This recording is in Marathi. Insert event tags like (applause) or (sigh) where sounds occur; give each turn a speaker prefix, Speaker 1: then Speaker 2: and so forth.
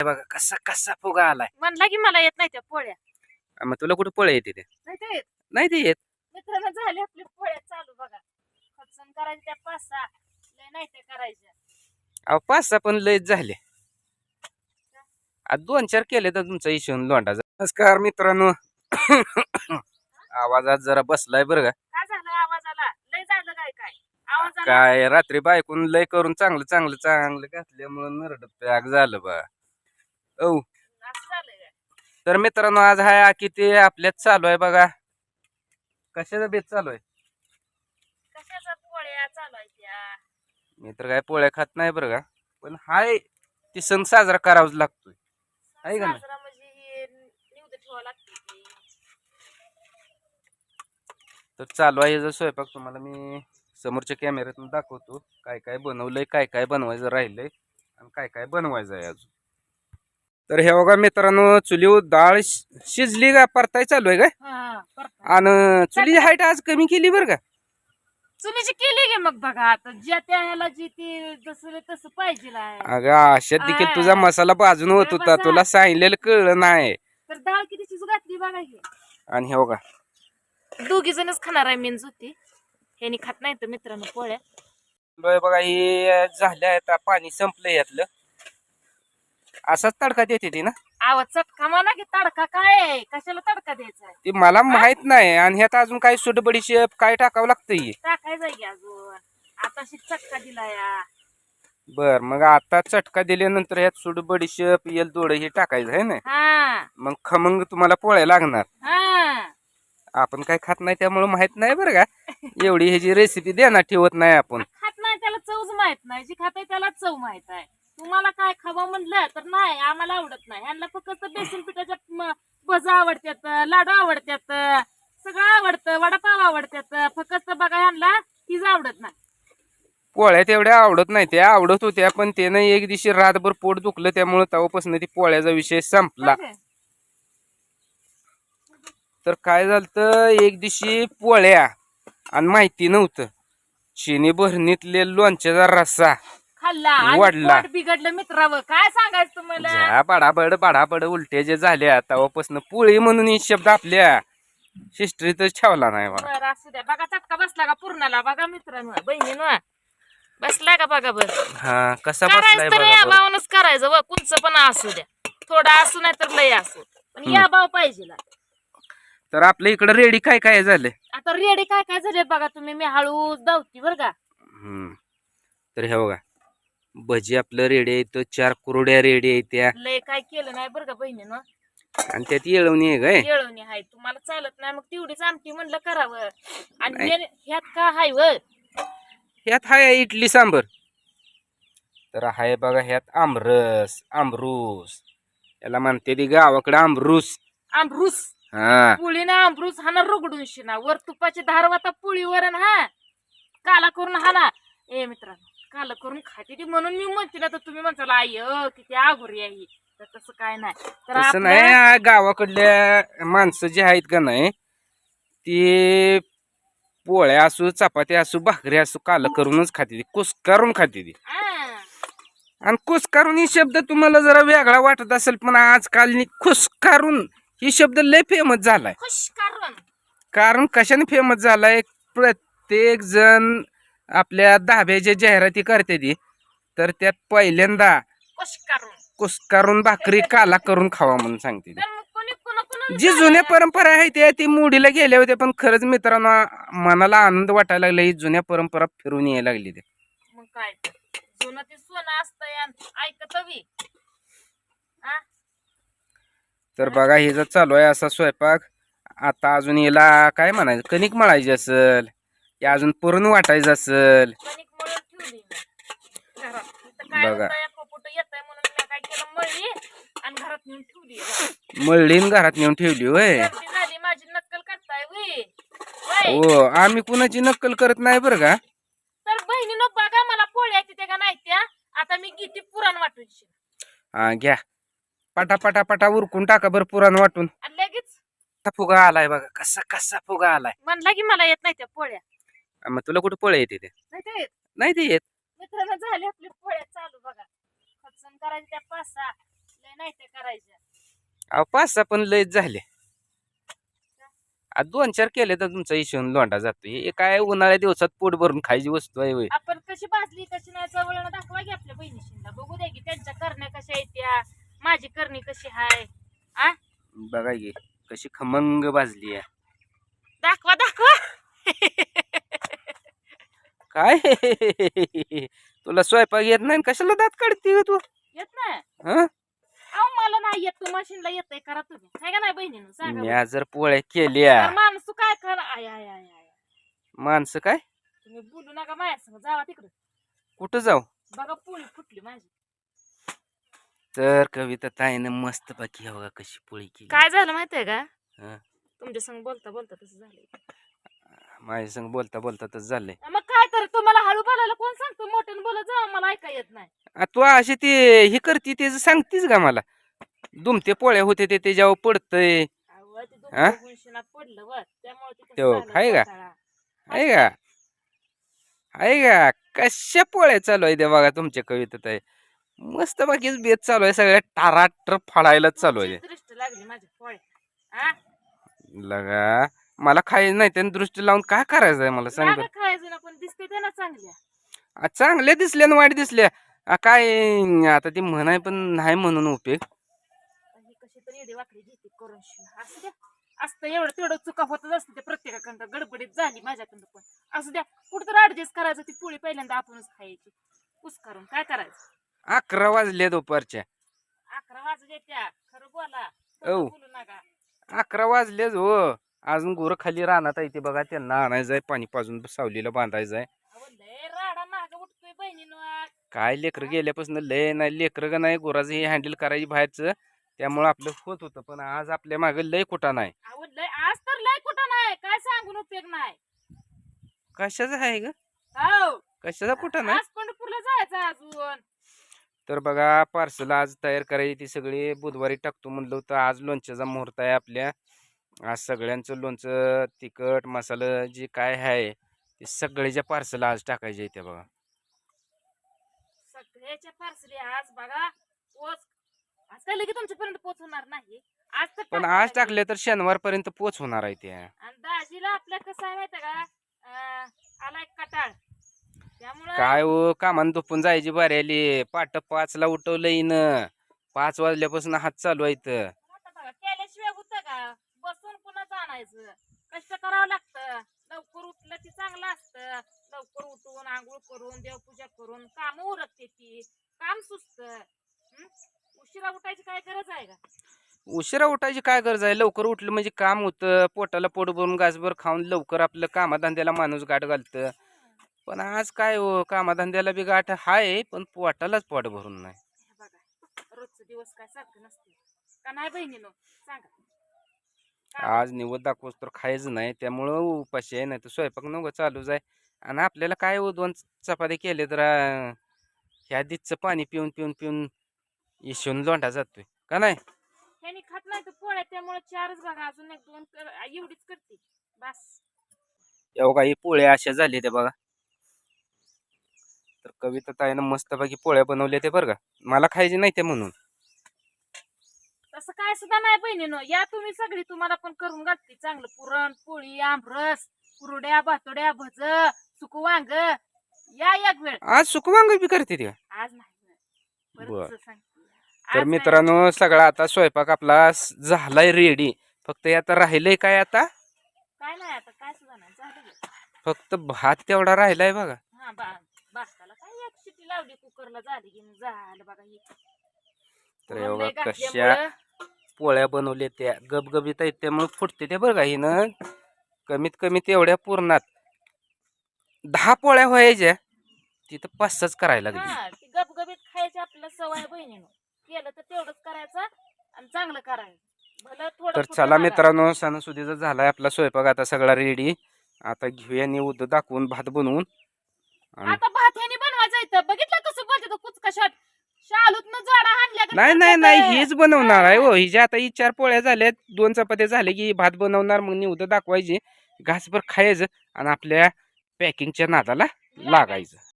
Speaker 1: हे बघा कसा कसा फुगा आलाय.
Speaker 2: म्हणला की मला येत नाही त्या पोळ्या.
Speaker 1: आ, मग तुला कुठे पोळे येते ते
Speaker 2: नाही ते येत.
Speaker 1: नाही ते येत.
Speaker 2: मित्रांनो झाले आपली पोळ्या चालू बघा. खचन करायच्या त्या पाच सहा. लय नाही त्या करायच्या.
Speaker 1: अहो पाच सहा पण लयच झाले. आ, दोन चार केले तर तुमचा इशून लोंडाचा नमस्कार मित्रांनो. आवाजात जरा बसलाय बरं का?
Speaker 2: काय झालं आवाजाला? लय झालं काय काय? आवाजाला?
Speaker 1: काय रात्री बायकून लय करून चांगलं चांगलं चांगलं घातल्यामुळं नरड पॅक झालं बा. औ
Speaker 2: काय?
Speaker 1: तर मित्रांनो आज हाय की ते आपल्यात चालू आहे बघा. कशाचा बेत चालू आहे? मी तर काय पोळ्या खात नाही बरं का. पण हाय ती सण साजरा करावाच लागतोय. आहे का?
Speaker 2: साजरा म्हणजे हे.
Speaker 1: तर चालू आहे याचा स्वयंपाक. तुम्हाला मी समोरच्या कॅमेऱ्यातून दाखवतो. काय काय बनवलंय काय काय बनवायचं राहिलंय आणि काय काय बनवायचं आहे अजून. तर हे बघा मित्रांनो चुलीवर डाळ शिजली का? परताय चालू आहे
Speaker 2: परत.
Speaker 1: आणि चुलीची हाईट आज कमी केली बरं का?
Speaker 2: चुलीची केली गे मग बघा आता ज्या त्या ह्याला जी ती जसं तसं पाहिजे.
Speaker 1: अगं आशात देखील तुझा मसाला भाजून होत होता. तुला सांगितलेलं कळलं नाही.
Speaker 2: तर डाळ किती शिजू घातली बघा की
Speaker 1: आणि हे बघा.
Speaker 2: दोघी जणच खाणार आहे मेन होती ह्यानी खात नाही तर मित्रांनो पोळ्या.
Speaker 1: बघा हे झालं आता पाणी संपलं यातलं. असाच तडका देते ती ना?
Speaker 2: चटका म्हणा की तडका काय आहे? कशाला तडका द्यायचा आहे
Speaker 1: ती मला माहीत नाही आणि ह्यात अजून काय सुटबडी शेप काय टाकावं लागतं
Speaker 2: टाकायचा की अजून? आता चटका दिला या.
Speaker 1: बर मग आता चटका दिल्यानंतर ह्यात सुडबडी शेप येल दोड हे टाकायचं आहे ना?
Speaker 2: हा.
Speaker 1: मग खमंग तुम्हाला पोळ्या लागणार.
Speaker 2: हा.
Speaker 1: आपण काय खात नाही त्यामुळे माहीत नाही बरं का? एवढी ह्याची रेसिपी देणार ठेवत नाही आपण.
Speaker 2: खात नाही त्याला चवच माहीत नाही. जी खात आहे त्याला चव माहीत आहे. तुम्हाला काय खावा म्हणलं तर नाही आम्हाला आवडत नाही. ह्यांना फक्त बेसन पिठाच्या भजा आवडतात लाडू आवडतात सगळं आवडतं वडापाव आवडतात फक्त बघा ह्यांना तीच आवडत नाही.
Speaker 1: पोळ्या तेवढ्या आवडत नाही त्या आवडत होत्या पण त्यानं एक दिवशी रातभर पोट दुखलं त्यामुळे तेव्हापासून ती पोळ्याचा विषय संपला. तर काय झालं एक दिवशी पोळ्या आणि माहिती नव्हतं चिनी भरणीतले लोणच्याचा रस्सा.
Speaker 2: खाल्ला आणि. पोट बिघडलं मित्रावं काय सांगायचं तुम्हाला?
Speaker 1: बडाबड बडाबड उलट्या जे झाल्या तेव्हापासून पोळी म्हणून ही शब्द आपल्या हिस्ट्रीतच ठेवला नाही
Speaker 2: बरं असू द्या. बघा चटका बसला का पूर्णाला? बघा मित्रांनो बहिणीनं. बसला का बघा बरं?
Speaker 1: हा कसा बसलाय
Speaker 2: करायचं तर
Speaker 1: बघा
Speaker 2: या
Speaker 1: बरं.
Speaker 2: भावनच करायचं व कुंच पण असू द्या. थोडा असू नाही तर लय असू. पण या भाव पाहिजे.
Speaker 1: तर आपल्या इकडे रेडी काय काय झालंय
Speaker 2: आता रेडी काय काय झाले बघा तुम्ही. मी हळू धावती बर का.
Speaker 1: हम्म. तर हे बघा. भजी आपलं रेडी आहे तर चार कुरड्या रेडी आहे त्या.
Speaker 2: लय काय केलं नाही बरं का बहिणीनं?
Speaker 1: आणि त्यात येळवणी आहे काय?
Speaker 2: येळवणी हाय तुम्हाला चालत नाही मग तेवढीच आमटी म्हणलं करावं. आणि
Speaker 1: नाही.
Speaker 2: हे- ह्यात का हाय व?
Speaker 1: ह्यात हाय इडली सांबर. तर हाय बघा ह्यात आमरस आमरूस. याला म्हणते ती गावाकडे आमरूस.
Speaker 2: आंबरूस
Speaker 1: हा.
Speaker 2: पुळीनं आंबरूस हाना रुगडून शिना. वर तुपाची धार वाता पुळीवर न हा? काला करून हाना ए मित्रांनो काला करून खाते ती म्हणून मी म्हणते ना तर तुम्ही म्हणता आई अ, किती आगुरी आहे. ही." तर तसं काय नाही. तर
Speaker 1: तसं नाही गावाकडल्या माणसं जी आहेत का नाही ती पोळ्या असू चपात्या असू भाकरी असू काल करूनच खाते ती कुस्कारून खाते ती.
Speaker 2: हा.
Speaker 1: आणि कुस्कारून ही शब्द तुम्हाला जरा वेगळा वाटत असेल पण आजकाल नी खुसकारून ही शब्द लय फेमस झालाय.
Speaker 2: खुश कारण
Speaker 1: कारण कशाने फेमस झालाय? प्रत्येक जण आपल्या धाब्याच्या जाहिराती करते ती तर त्यात पहिल्यांदा कुस्कारून भाकरी काला करून खावा म्हणून सांगते ती. जी जुन्या परंपरा आहे त्या ती मुडीला गेल्या होत्या पण खरंच मित्रांनो मनाला आनंद वाटायला लागला ही जुन्या परंपरा फिरून यायला लागली ते.
Speaker 2: मग काय? जुनं ते सोनं असतं ऐकत
Speaker 1: तर बघा हे जर चालू आहे असा स्वयंपाक आता अजून याला काय म्हणायचं? कणिक मळायची असेल या अजून पुरण वाटायचं असेल. बघा.
Speaker 2: मळली आणि घरात नेऊन ठेवली. घरात.
Speaker 1: मळलीन घरात नेऊन ठेवली होय. हो आम्ही कुणाची नक्कल करत नाही बरं का?
Speaker 2: तर बहिणीनं बघा मला पोळ्या तिथे का नाही त्या. आता मी किती पुराण वाटून
Speaker 1: हा घ्या. पटा पटा पटा उरकून टाका बरं पुराण वाटून.
Speaker 2: लगेच?
Speaker 1: फुगा आलाय बघा कसा कसा फुगा आलाय.
Speaker 2: म्हणला की मला येत नाही त्या पोळ्या.
Speaker 1: मग तुला कुठे पोळे येते ते
Speaker 2: नाही ते येत.
Speaker 1: नाही ते येत.
Speaker 2: मित्रांनो झाले आपले पोळ्या चालू बघा. खचन करायचे त्या पाच सहा लय नाही ते करायच्या.
Speaker 1: अहो पाच सहा पण लयच झाले. आ, दोन चार केले तर तुमचा इशून लोंडा जातो हे काय उन्हाळ्या दिवसात पोट भरून खायची वस्तू आहे होय.
Speaker 2: आपण कशी भाजली कशी नाही जवळ दाखवा की आपल्या बहिणीशीला बघू द्या की त्यांच्या करण्या कशा आहेत त्या. माझी करणी कशी हाय. आ?
Speaker 1: बघा की कशी खमंग भाजली आहे.
Speaker 2: दाखवा दाखवा. (laughs)
Speaker 1: काय? तुला स्वयंपाक येत नाही कशाला दात काढते तू?
Speaker 2: येत नाही?
Speaker 1: हं?
Speaker 2: अहो मला नाही येत. तू मशीनला येतंय करा तुम्ही. का नाही बहिणीनं? सांगा बरं.
Speaker 1: म्या जर पोळ्या केल्या.
Speaker 2: तर माणूस काय करा आय आय आय आय.
Speaker 1: माणसं काय?
Speaker 2: तुम्ही बोलू नका माझ्या संग. जावा तिकडं.
Speaker 1: कुठं जाऊ?
Speaker 2: बघा पोळी फुटली माझी.
Speaker 1: तर कविता ताईनं मस्त बाकी हवा कशी पोळी केली.
Speaker 2: काय झालं माहितीये का?
Speaker 1: हं.
Speaker 2: तुमच्या संग बोलता बोलता तसं झालं
Speaker 1: माझ्या संग बोलता बोलता तर झालंय.
Speaker 2: मग तुम्हाला हळू बोलायला कोण सांगतो? मोठ्यानं बोलत जा मला ऐका येत नाही.
Speaker 1: आ, तू अशी ती हे करती ते सांगतीस का मला? दुमते पोळ्या होते ते त्याच्यावर पडतय.
Speaker 2: अहो, ते
Speaker 1: हा?
Speaker 2: दोघं गुंशिनात पडलं वर त्यामुळे ते
Speaker 1: त्यो,
Speaker 2: तसं झालं
Speaker 1: हाय का? आहे का? आहे का? कशा पोळ्या चालू आहे त्या बघा तुमच्या कवितेत आहे मस्त बाकीच बेत चालू आहे सगळ्या टाराटर फाडायलाच चालू आहे.
Speaker 2: तुमची दृष्टी लागली माझ्या पोळ्या. हा?
Speaker 1: लगा. मला खायचं नाही त्याने दृष्टी लावून काय करायचं आहे मला सांग बरं.
Speaker 2: खायचं ना पण दिसते चांगल्या.
Speaker 1: आ, चांगल्या दिसल्या आणि वाईट दिसल्या आ, काय आता ती म्हणाय पण नाही म्हणून उपयोग.
Speaker 2: ही कशी तरी एडी वाकडी घेते करून शिव असू द्या. असतं एवढं तेवढं चुका होतच असते त्या प्रत्येकाकडं गडबडीत झाली माझ्याकडं पण. असू द्या. कुठं तर ऍडजस्ट करायचं ती पोळी पहिल्यांदा आपणच खायची. कुस करून काय करायचं?
Speaker 1: अकरा वाजले दुपारच्या
Speaker 2: अकरा वाजू द्या त्या. खरं बोला.
Speaker 1: औ.
Speaker 2: बोलू नका.
Speaker 1: अकरा वाजलेच हो. अजून गुरं खाली राहणार आहे ते बघा त्यांना आणायचं आहे पाणी पाजून सावलीला बांधायचं आहे काय लेकरं गेल्यापासून लय नाही लेकरं का नाही गुराचं हे हँडल करायची बाहेरचं. त्यामुळं आपलं होत होतं पण आज आपल्या मागे लय कुठं नाही.
Speaker 2: आज तर लय कुठं नाही काय सांगून उपयोग नाही.
Speaker 1: कशाचं आहे ग? कशाचा कुठं नाही?
Speaker 2: पंढरपूरला जायचं अजून.
Speaker 1: तर बघा पार्सल आज तयार करायची ती सगळी बुधवारी टाकतो म्हणलं होतं आज लोणच्याचा मुहूर्त आहे आपल्या. आज सगळ्यांचं लोणचं तिखट मसाला जे काय आहे ते सगळ्याच्या पार्सल आज टाकायचे ते बघा.
Speaker 2: सगळ्याच्या पार्सली आज बघा. पोच आज काय लगे तुमच्यापर्यंत पोचवणार नाही. आज तर
Speaker 1: पण आज. टाकले तर शनिवारपर्यंत पोच होणार आहे ते.
Speaker 2: आणि दाजीला आपल्या कसं आहे माहिती का? अं, आलाय कटाळ. त्यामुळं
Speaker 1: काय हो कामान दुपून जायची बारी आली पाट पाचला उठवलं इन पाच वाजल्यापासून हात चालू आहे इथं.
Speaker 2: आता बघा केल्याशिवाय होतं का बसून पुन्हा जाणायचं कष्ट करावं लागतं. लवकर उठलं की चांगलं असतं. लवकर उठून आंघोळ करून देवपूजा करून काम उरकते ती. काम सुचत उशिरा उठायची काय गरज आहे का?
Speaker 1: उशिरा उठायची काय गरज आहे? लवकर उठलं म्हणजे काम होतं. पोटाला पोट भरून गासभर खाऊन लवकर आपलं कामाधंद्याला माणूस गाठ घालतं. पण आज काय हो? कामाधंद्याला बी गाठ हाय पण पोटालाच पोट भरून नाही.
Speaker 2: बघा रोजचं दिवस काय सारखं नसते का नाही बहिणीनो? सांगा.
Speaker 1: आज निवड दाखवस तर खायचं नाही त्यामुळं उपाशी आहे नाही तर स्वयंपाक नको चालूच आहे. आणि आपल्याला काय हो दोन चपात्या केले तर ह्या दिसचं पाणी पिऊन पिऊन पिऊन इशून लोंढा जातोय का नाही?
Speaker 2: ह्यानी खात नाही तर पोळ्या त्यामुळे चारच बघा अजून एक दोन एवढीच करते बस.
Speaker 1: काही पोळ्या अशा झाल्या त्या बघा. तर कविता ताईनं मस्तपैकी पोळ्या बनवल्या ते बरं का. मला खायचे नाही ते म्हणून.
Speaker 2: तसं काय सुद्धा नाही बहिणीनो. या तुम्ही सगळी तुम्हाला पण करून घालते चांगलं पुरण पोळी आमरस कुरड्या भातोड्या भज सुकू वांग. या एक वेळ.
Speaker 1: आज सुकवांग बी करते ते.
Speaker 2: आज नाही वेळ.
Speaker 1: बर.
Speaker 2: परत सांगते. आज
Speaker 1: तर
Speaker 2: नाही.
Speaker 1: मित्रांनो सगळा आता स्वयंपाक आपला स- झालाय रेडी फक्त हे आता राहिलंय काय आता?
Speaker 2: काय नाही आता काय सुद्धा नाही. झालं.
Speaker 1: फक्त भात तेवढा राहिलाय बघा.
Speaker 2: हा बा भाताला काय एक शिटी लावली. कुकरला झाली की झालं बघा हे.
Speaker 1: तर हे बघा
Speaker 2: लय
Speaker 1: कशा पोळ्या बनवल्या त्या. गबगबीत आहेत त्यामुळे फुटते ते बरं का हिनं. कमीत कमी तेवढ्या पूर्णात. दहा पोळ्या व्हायच्या. तिथं पाच सहाच करायला लागली.
Speaker 2: ती गपगबीत खायची आपल्याला सवय बहिणीनं. केलं तर तेवढंच करायचं आणि चांगलं करायचं. भलं थोडं
Speaker 1: तर
Speaker 2: कुठं
Speaker 1: चला. मित्रांनो सणासुदीचा झालाय आपला स्वयंपाक. आता सगळा रेडी आता घेऊया निवड दाखवून भात बनवून. आणि
Speaker 2: आता भात ह्यानी बनवायचं इथं. बघितलं कसं बोलते कुच कशात हाणल्या
Speaker 1: नाही नाही? नाही हीच बनवणार आहे हो. हिच्या आता ही चार पोळ्या झाल्यात दोन चपात्या झाले की भात बनवणार मग निवड दाखवायची. घासभर खायचं आणि आपल्या पॅकिंगच्या नादाला लागायचं.